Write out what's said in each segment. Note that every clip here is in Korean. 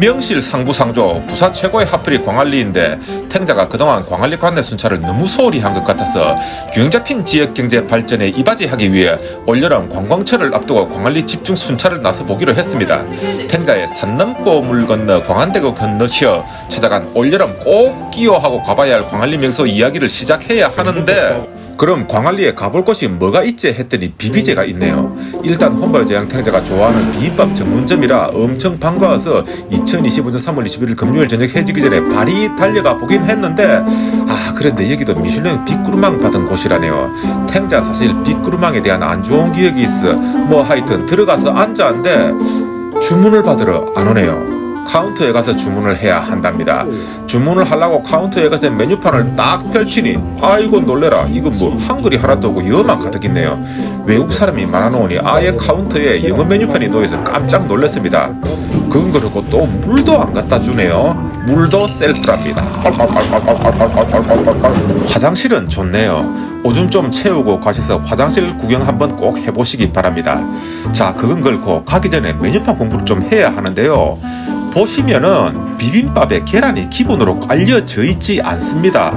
명실 상부상조 부산 최고의 핫플이 광안리인데 탱자가 그동안 광안리 관내 순찰을 너무 소홀히 한 것 같아서 균형 잡힌 지역 경제 발전에 이바지하기 위해 올여름 관광철을 앞두고 광안리 집중 순찰을 나서 보기로 했습니다. 탱자의 산 넘고 물 건너 광안대교 건너시어 찾아간 올여름 꼭 기여하고 가봐야 할 광안리 명소 이야기를 시작해야 하는데 그럼 광안리에 가볼 곳이 뭐가 있지 했더니 비비제가 있네요. 일단 혼바여제양 탱자가 좋아하는 비빔밥 전문점이라 엄청 반가워서 2025년 3월 21일 금요일 저녁 해지기 전에 발이 달려가 보긴 했는데 아 그런데 여기도 미슐랭 빅구르망 받은 곳이라네요. 탱자 사실 빅구르망에 대한 안 좋은 기억이 있어. 뭐 하여튼 들어가서 앉았는데 주문을 받으러 안 오네요. 카운터에 가서 주문을 해야 한답니다. 주문을 하려고 카운터에 가서 메뉴판을 딱 펼치니 아이고 놀래라 이건 뭐 한글이 하나도 없고 영어만 가득 있네요. 외국 사람이 많아놓으니 아예 카운터에 영어 메뉴판이 놓여서 깜짝 놀랐습니다. 그건 그렇고 또 물도 안 갖다 주네요. 물도 셀프랍니다. 화장실은 좋네요. 오줌 좀 채우고 가셔서 화장실 구경 한번 꼭 해보시기 바랍니다. 자, 그건 그렇고 가기 전에 메뉴판 공부를 좀 해야 하는데요. 보시면은 비빔밥에 계란이 기본으로 깔려져 있지 않습니다.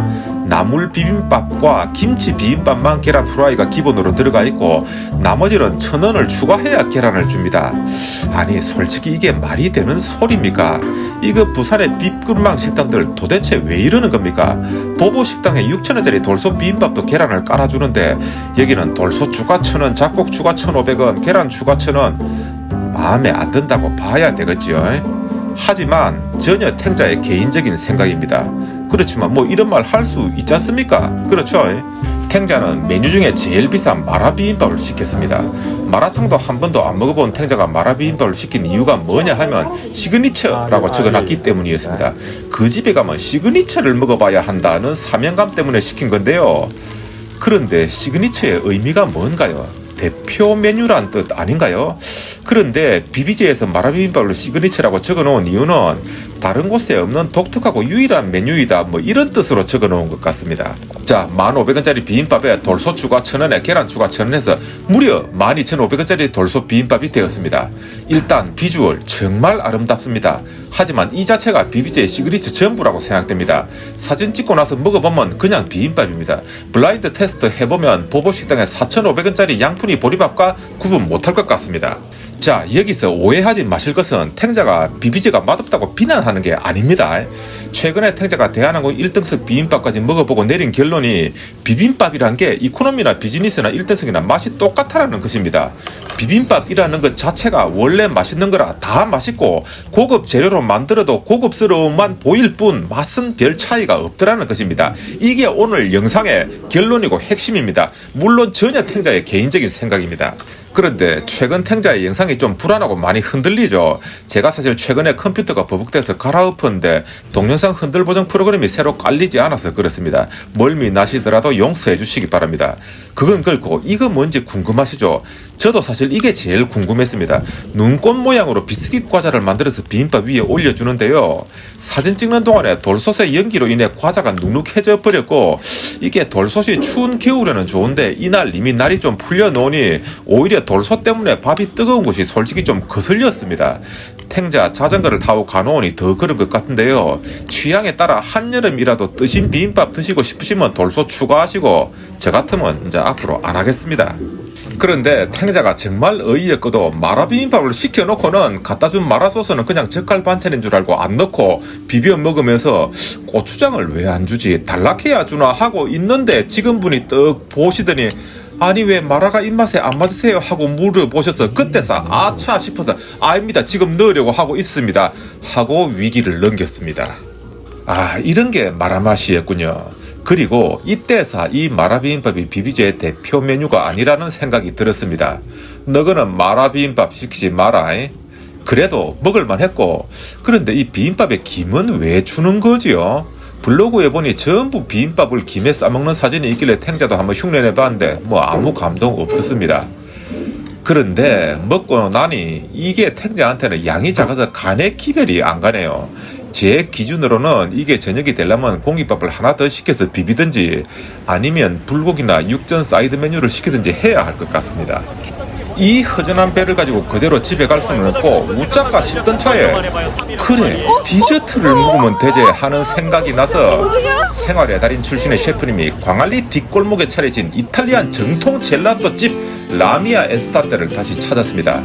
나물 비빔밥과 김치 비빔밥만 계란 프라이가 기본으로 들어가 있고 나머지는 천 원을 추가해야 계란을 줍니다. 아니 솔직히 이게 말이 되는 소리입니까? 이거 부산의 빅금망 식당들 도대체 왜 이러는 겁니까? 보보 식당에 6천 원짜리 돌솥 비빔밥도 계란을 깔아주는데 여기는 돌솥 추가 천 원, 잡곡 추가 천 오백 원, 계란 추가 천 원. 마음에 안 든다고 봐야 되겠지요. 하지만 전혀 탱자의 개인적인 생각입니다. 그렇지만 뭐 이런 말 할 수 있지 않습니까? 그렇죠? 탱자는 메뉴 중에 제일 비싼 마라 비빔밥을 시켰습니다. 마라탕도 한 번도 안 먹어본 탱자가 마라 비빔밥을 시킨 이유가 뭐냐 하면 시그니처라고 적어놨기 때문이었습니다. 그 집에 가면 시그니처를 먹어봐야 한다는 사명감 때문에 시킨 건데요. 그런데 시그니처의 의미가 뭔가요? 대표 메뉴란 뜻 아닌가요? 그런데 비비제에서 마라비빔밥을 시그니처라고 적어놓은 이유는 다른 곳에 없는 독특하고 유일한 메뉴이다 뭐 이런 뜻으로 적어 놓은 것 같습니다. 자, 1,500원짜리 비빔밥에 돌솥 추가 1,000원에 계란 추가 1,000원에서 무려 12,500원짜리 돌솥 비빔밥이 되었습니다. 일단 비주얼 정말 아름답습니다. 하지만 이 자체가 비비제의 시그니처 전부라고 생각됩니다. 사진 찍고 나서 먹어보면 그냥 비빔밥입니다. 블라인드 테스트 해보면 보보식당의 4,500원짜리 양푼이 보리밥과 구분 못할 것 같습니다. 자 여기서 오해하지 마실 것은 탱자가 비비제가 맛없다고 비난하는 게 아닙니다. 최근에 탱자가 대한항공 1등석 비빔밥까지 먹어보고 내린 결론이 비빔밥이란 게 이코노미나 비즈니스나 1등석이나 맛이 똑같다라는 것입니다. 비빔밥이라는 것 자체가 원래 맛있는 거라 다 맛있고 고급 재료로 만들어도 고급스러움만 보일 뿐 맛은 별 차이가 없더라는 것입니다. 이게 오늘 영상의 결론이고 핵심입니다. 물론 전혀 탱자의 개인적인 생각입니다. 그런데 최근 탱자의 영상이 좀 불안하고 많이 흔들리죠. 제가 사실 최근에 컴퓨터가 버벅대서 갈아엎었는데 동영상 흔들 보정 프로그램이 새로 깔리지 않아서 그렇습니다. 멀미 나시더라도 용서해 주시기 바랍니다. 그건 그렇고 이거 뭔지 궁금하시죠? 저도 사실 이게 제일 궁금했습니다. 눈꽃 모양으로 비스킷 과자를 만들어서 비빔밥 위에 올려주는데요. 사진 찍는 동안에 돌솥의 연기로 인해 과자가 눅눅해져 버렸고 이게 돌솥이 추운 겨울에는 좋은데 이날 이미 날이 좀 풀려 놓으니 오히려 돌솥 때문에 밥이 뜨거운 것이 솔직히 좀 거슬렸습니다. 탱자 자전거를 타고 가놓으니 더 그런 것 같은데요. 취향에 따라 한여름이라도 뜨신 비빔밥 드시고 싶으시면 돌솥 추가하시고 저 같으면 이제 앞으로 안 하겠습니다. 그런데 탱자가 정말 어이없고도 마라 비빔밥을 시켜놓고는 갖다 준 마라 소스는 그냥 젓갈 반찬인 줄 알고 안 넣고 비벼 먹으면서 고추장을 왜 안 주지 달락해야 주나 하고 있는데 지금 분이 떡 보시더니 아니 왜 마라가 입맛에 안 맞으세요? 하고 물어보셔서 그때서 아차 싶어서 아닙니다. 지금 넣으려고 하고 있습니다. 하고 위기를 넘겼습니다. 아 이런 게 마라 맛이었군요. 그리고 이때서 이 마라 비빔밥이 비비제의 대표 메뉴가 아니라는 생각이 들었습니다. 너거는 마라 비빔밥 시키지 마라 잉? 그래도 먹을만 했고. 그런데 이 비빔밥에 김은 왜 주는 거지요? 블로그에 보니 전부 비빔밥을 김에 싸먹는 사진이 있길래 탱자도 한번 흉내내 봤는데 뭐 아무 감동 없었습니다. 그런데 먹고 나니 이게 탱자한테는 양이 작아서 간에 기별이 안 가네요. 제 기준으로는 이게 저녁이 되려면 공깃밥을 하나 더 시켜서 비비든지 아니면 불고기나 육전 사이드 메뉴를 시키든지 해야 할 것 같습니다. 이 허전한 배를 가지고 그대로 집에 갈 수는 없고 우짜까 싶던 차에 그래 디저트를 먹으면 되지 하는 생각이 나서 생활의 달인 출신의 셰프님이 광안리 뒷골목에 차려진 이탈리안 정통 젤라또 집 라미아 에스타테를 다시 찾았습니다.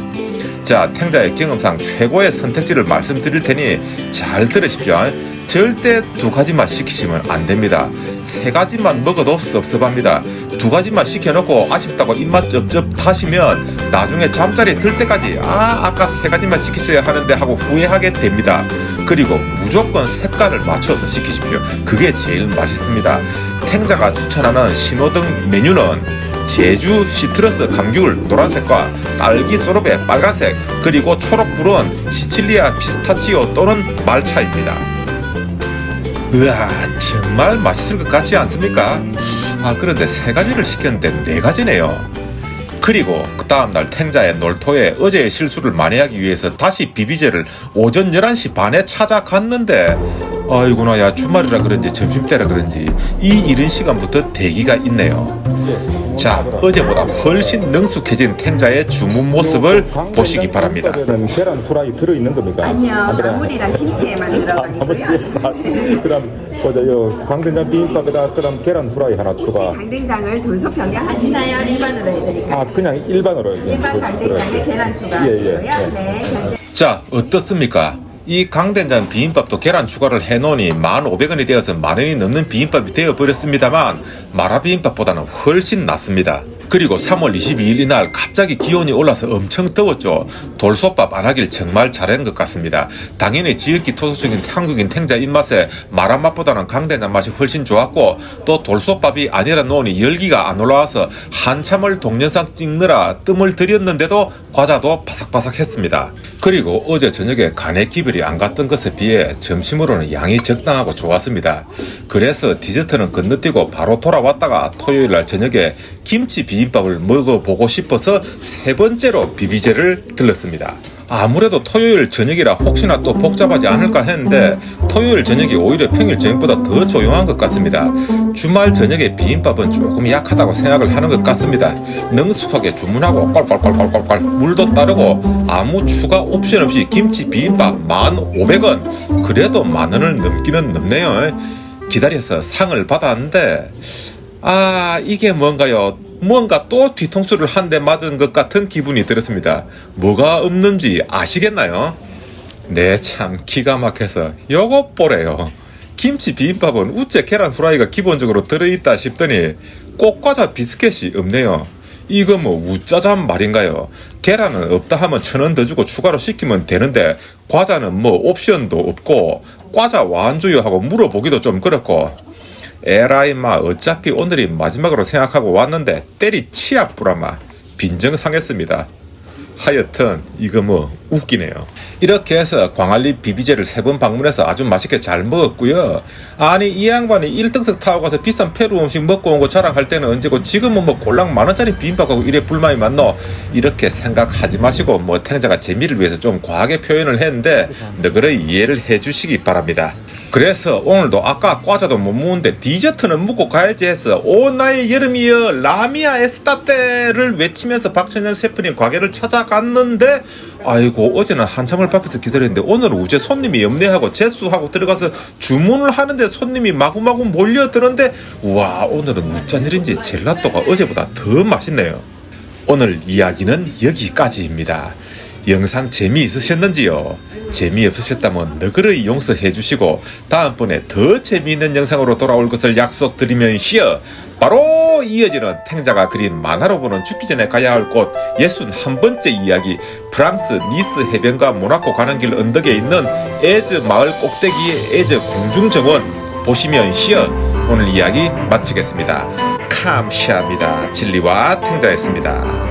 자, 탱자의 경험상 최고의 선택지를 말씀드릴 테니 잘 들으십시오. 절대 두 가지만 시키시면 안 됩니다. 세 가지만 먹어도 섭섭합니다. 두 가지만 시켜놓고 아쉽다고 입맛 쩝쩝 타시면 나중에 잠자리에 들 때까지 아, 아까 세 가지만 시키셔야 하는데 하고 후회하게 됩니다. 그리고 무조건 색깔을 맞춰서 시키십시오. 그게 제일 맛있습니다. 탱자가 추천하는 신호등 메뉴는 제주 시트러스 감귤 노란색과 딸기 소르베 빨간색 그리고 초록불은 시칠리아 피스타치오 또는 말차입니다. 으아 정말 맛있을 것 같지 않습니까? 아 그런데 세 가지를 시켰는데 네 가지네요. 그리고 그 다음날 탱자의 놀토에 어제의 실수를 만회하기 위해서 다시 비비제를 오전 11시 반에 찾아갔는데 아이구나 야 주말이라 그런지 점심때라 그런지 이 이른 시간부터 대기가 있네요. 자, 어제보다 훨씬 능숙해진 탱자의 주문 모습을 보시기 바랍니다. 는 계란 후라이 들어 있는 겁니까? 아니요? 나물이랑 김치에만 들어가 있고요. 그럼 보자 요 강된장 비빔밥에다 그럼 계란 후라이 하나 혹시 추가. 강된장을 돌솥 변경하시나요? 일반으로 해드릴까요? 아 그냥 일반으로. 일반 강된장에 계란 추가하시고요. 예, 예, 예. 네, 현재 자, 어떻습니까? 이 강된장 비빔밥도 계란 추가를 해놓으니 1,500원이 되어서 만원이 넘는 비빔밥이 되어버렸습니다만 마라 비빔밥보다는 훨씬 낫습니다. 그리고 3월 22일 이날 갑자기 기온이 올라서 엄청 더웠죠. 돌솥밥 안 하길 정말 잘한 것 같습니다. 당연히 지역기 토속적인 한국인 탱자 입맛에 마라 맛보다는 강된장 맛이 훨씬 좋았고 또 돌솥밥이 아니라 놓으니 열기가 안 올라와서 한참을 동영상 찍느라 뜸을 들였는데도 과자도 바삭바삭했습니다. 그리고 어제 저녁에 간의 기별이 안 갔던 것에 비해 점심으로는 양이 적당하고 좋았습니다. 그래서 디저트는 건너뛰고 바로 돌아왔다가 토요일 날 저녁에 김치 비빔밥을 먹어보고 싶어서 세 번째로 비비제를 들렀습니다. 아무래도 토요일 저녁이라 혹시나 또 복잡하지 않을까 했는데 토요일 저녁이 오히려 평일 저녁보다 더 조용한 것 같습니다. 주말 저녁에 비빔밥은 조금 약하다고 생각을 하는 것 같습니다. 능숙하게 주문하고 꼴꼴꼴꼴꼴꼴 물도 따르고 아무 추가 옵션 없이 김치 비빔밥 1,500원 그래도 만 원을 넘기는 넘네요. 기다려서 상을 받았는데 아 이게 뭔가요? 뭔가 또 뒤통수를 한 대 맞은 것 같은 기분이 들었습니다. 뭐가 없는지 아시겠나요? 네, 참 기가 막혀서 요거 보래요. 김치 비빔밥은 우째 계란 후라이가 기본적으로 들어있다 싶더니 꽃과자 비스켓이 없네요. 이거 뭐 우짜잔 말인가요? 계란은 없다 하면 천 원 더 주고 추가로 시키면 되는데 과자는 뭐 옵션도 없고 과자 완주요 하고 물어보기도 좀 그렇고 에라이 마 어차피 오늘이 마지막으로 생각하고 왔는데 때리 치아 뿌라마 빈정상했습니다. 하여튼 이거 뭐 웃기네요. 이렇게 해서 광안리 비비제를 세 번 방문해서 아주 맛있게 잘 먹었고요. 아니 이 양반이 1등석 타고 가서 비싼 페루 음식 먹고 온 거 자랑할 때는 언제고 지금은 뭐 꼴랑 만원짜리 비빔밥하고 이래 불만이 많노 이렇게 생각하지 마시고 뭐 탱자가 재미를 위해서 좀 과하게 표현을 했는데 너그러 이해를 해주시기 바랍니다. 그래서 오늘도 아까 과자도 못 먹는데 디저트는 먹고 가야지 해서 오 나의 여름이여 라미아 에스타테를 외치면서 박천현 셰프님 가게를 찾아갔는데 아이고 어제는 한참을 밖에서 기다렸는데 오늘은 우제 손님이 없네하고 재수하고 들어가서 주문을 하는데 손님이 마구마구 몰려드는데 우와 오늘은 우짠 일인지 젤라또가 어제보다 더 맛있네요 오늘 이야기는 여기까지입니다. 영상 재미있으셨는지요? 재미없으셨다면 너그러이 용서해 주시고 다음번에 더 재미있는 영상으로 돌아올 것을 약속드리면시여 바로 이어지는 탱자가 그린 만화로 보는 죽기 전에 가야 할 곳 예순 한 번째 이야기 프랑스 니스 해변과 모나코 가는 길 언덕에 있는 에즈 마을 꼭대기의 에즈 공중정원 보시면 시어 오늘 이야기 마치겠습니다. 감시합니다. 진리와 탱자였습니다.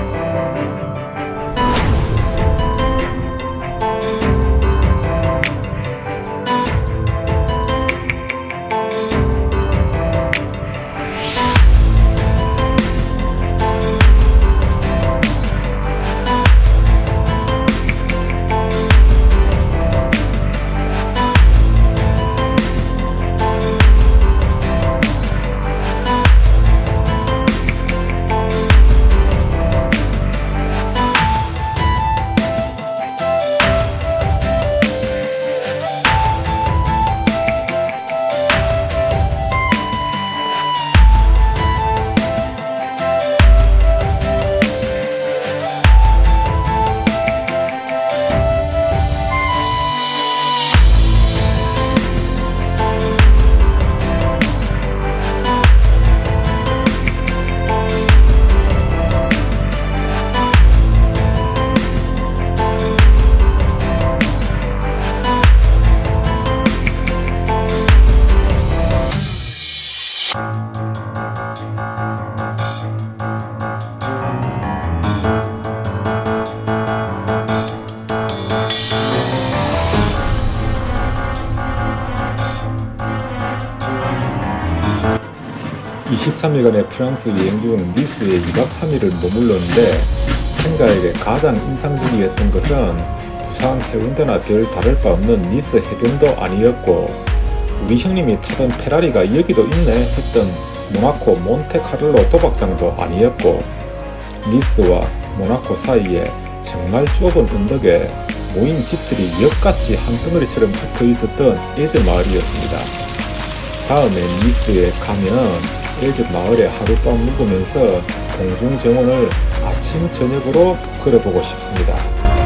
23일간의 프랑스 여행 중 니스에 2박 3일을 머물렀는데 행자에게 가장 인상적이었던 것은 부산 해운대나 별 다를 바 없는 니스 해변도 아니었고 우리 형님이 타던 페라리가 여기도 있네 했던 모나코 몬테카를로 도박장도 아니었고 니스와 모나코 사이에 정말 좁은 언덕에 모인 집들이 역같이 한 덩어리처럼 붙어 있었던 에즈 마을이었습니다. 다음에 니스에 가면 에즈 마을에 하룻밤 묵으면서 공중 정원을 아침 저녁으로 걸어보고 싶습니다.